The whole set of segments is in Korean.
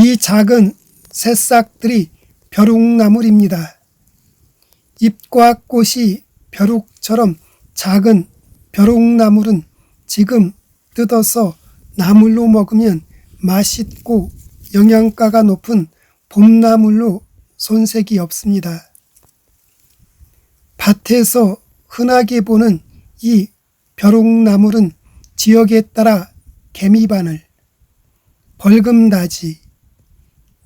이 작은 새싹들이 벼룩나물입니다. 잎과 꽃이 벼룩처럼 작은 벼룩나물은 지금 뜯어서 나물로 먹으면 맛있고 영양가가 높은 봄나물로 손색이 없습니다. 밭에서 흔하게 보는 이 벼룩나물은 지역에 따라 개미바늘, 벌금다지,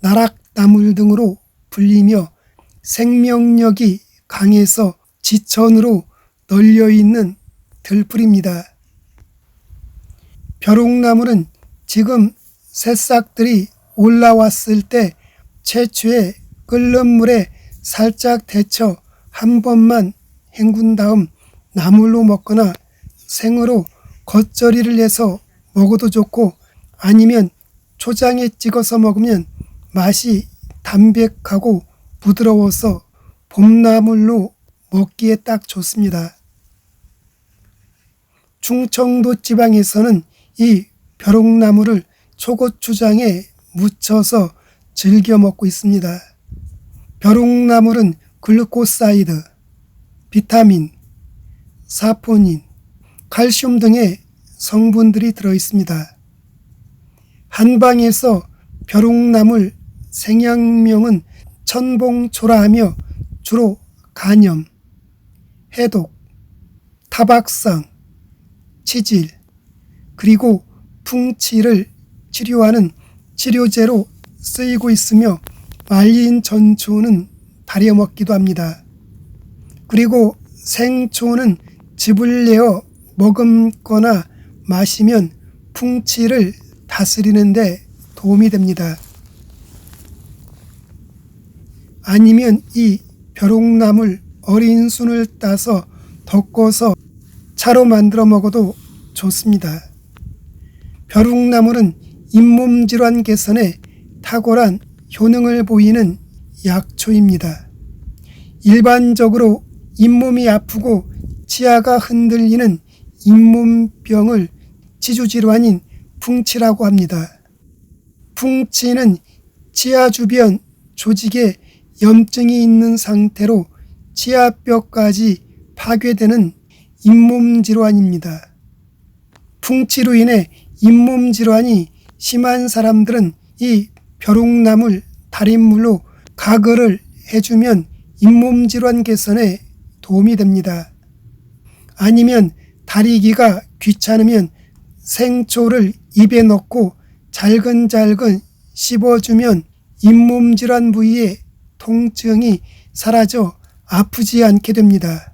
나락나물 등으로 불리며 생명력이 강해서 지천으로 널려 있는 들풀입니다. 벼룩나물은 지금 새싹들이 올라왔을 때 채취해 끓는 물에 살짝 데쳐 한 번만 헹군 다음 나물로 먹거나 생으로 겉절이를 해서 먹어도 좋고 아니면 초장에 찍어서 먹으면 맛이 담백하고 부드러워서 봄나물로 먹기에 딱 좋습니다. 충청도 지방에서는 이 벼룩나물을 초고추장에 묻혀서 즐겨 먹고 있습니다. 벼룩나물은 글루코사이드, 비타민, 사포닌, 칼슘 등의 성분들이 들어 있습니다. 한방에서 벼룩나물 생양명은 천봉초라 하며 주로 간염, 해독, 타박상, 치질, 그리고 풍치를 치료하는 치료제로 쓰이고 있으며 말린 전초는 다려 먹기도 합니다. 그리고 생초는 즙을 내어 머금거나 마시면 풍치를 다스리는데 도움이 됩니다. 아니면 이 벼룩나물 어린 순을 따서 덮어서 차로 만들어 먹어도 좋습니다. 벼룩나물은 잇몸 질환 개선에 탁월한 효능을 보이는 약초입니다. 일반적으로 잇몸이 아프고 치아가 흔들리는 잇몸병을 치주질환인 풍치라고 합니다. 풍치는 치아 주변 조직에 염증이 있는 상태로 치아뼈까지 파괴되는 잇몸 질환입니다. 풍치로 인해 잇몸 질환이 심한 사람들은 이 벼룩나물 달인물로 가글을 해주면 잇몸 질환 개선에 도움이 됩니다. 아니면 다리기가 귀찮으면 생초를 입에 넣고 잘근잘근 씹어주면 잇몸 질환 부위의 통증이 사라져 아프지 않게 됩니다.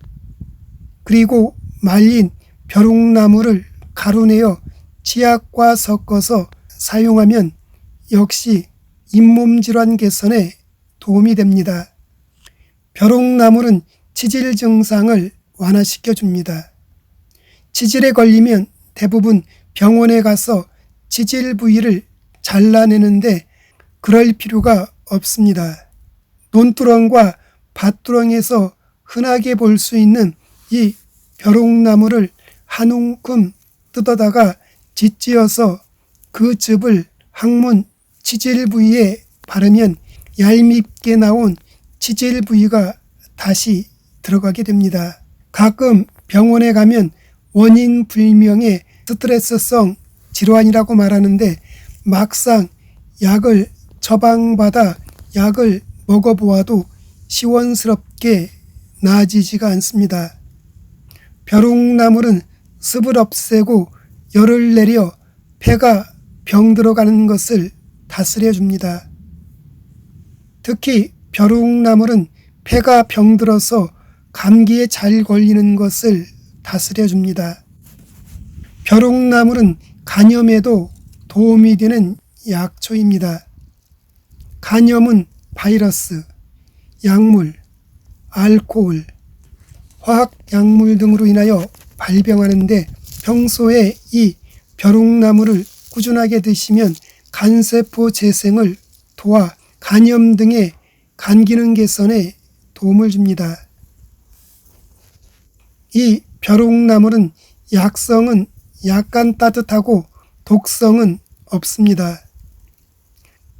그리고 말린 벼룩나무를 가루내어 치약과 섞어서 사용하면 역시 잇몸 질환 개선에 도움이 됩니다. 벼룩나물은 치질 증상을 완화시켜 줍니다. 치질에 걸리면 대부분 병원에 가서 치질 부위를 잘라내는데 그럴 필요가 없습니다. 논두렁과 밭두렁에서 흔하게 볼 수 있는 이 벼룩나무를 한 움큼 뜯어다가 짓지어서 그 즙을 항문 치질 부위에 바르면 얄밉게 나온 치질 부위가 다시 들어가게 됩니다. 가끔 병원에 가면 원인 불명의 스트레스성 질환이라고 말하는데 막상 약을 처방받아 약을 먹어보아도 시원스럽게 나아지지가 않습니다. 벼룩나물은 습을 없애고 열을 내려 폐가 병들어가는 것을 다스려 줍니다. 특히 벼룩나물은 폐가 병들어서 감기에 잘 걸리는 것을 다스려 줍니다. 벼룩나물은 간염에도 도움이 되는 약초입니다. 간염은 바이러스, 약물, 알코올, 화학 약물 등으로 인하여 발병하는데 평소에 이 벼룩나물을 꾸준하게 드시면 간세포 재생을 도와 간염 등의 간 기능 개선에 도움을 줍니다. 이 벼룩나물은 약성은 약간 따뜻하고 독성은 없습니다.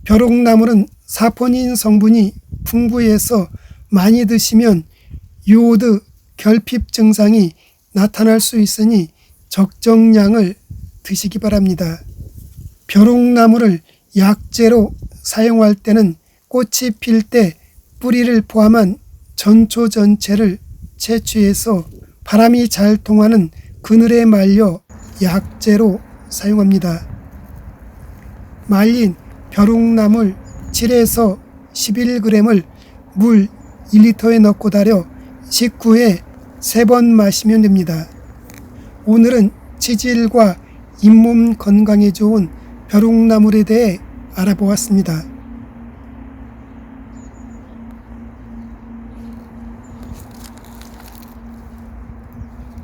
벼룩나물은 사포닌 성분이 풍부해서 많이 드시면 요오드 결핍 증상이 나타날 수 있으니 적정량을 드시기 바랍니다. 벼룩나무를 약재로 사용할 때는 꽃이 필 때 뿌리를 포함한 전초 전체를 채취해서 바람이 잘 통하는 그늘에 말려 약재로 사용합니다. 말린 벼룩나물 7에서 11g을 물 1리터에 넣고 달여 식후에 3번 마시면 됩니다. 오늘은 치질과 잇몸 건강에 좋은 벼룩나물에 대해 알아보았습니다.